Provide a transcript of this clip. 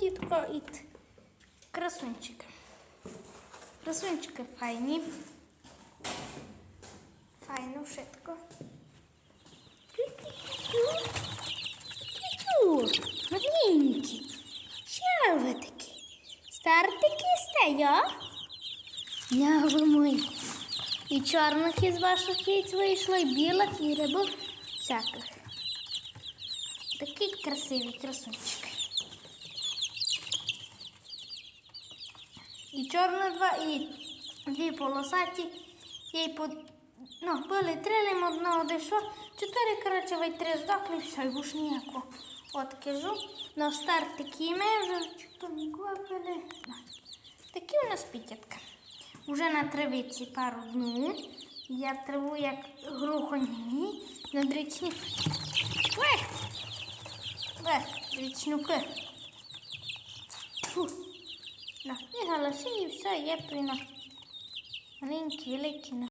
тітко і красунчики. Красунчики файні. Файно. Тю-тю-тю. Маленькі. Що ви такі? Стартики стає? Няви мої. І чорних із ваших яєць вийшло, і білих, і рибок всяких. Такі красиві красунчики. І чорна два, і дві полосаті. Й по... Ну, були три лим, одна одійшла. Чотири, коротше, ви три здохли, все, і буш ніяко. От кажу. На старт такі ми вже купили. Ну, Такі у нас пітятка. Уже на травиці пару днів. Я траву як глухонімі над річні. Вех! Вех, річнуки. Ну, і галаші, і все, є пліно. Маленькі, великі. ну.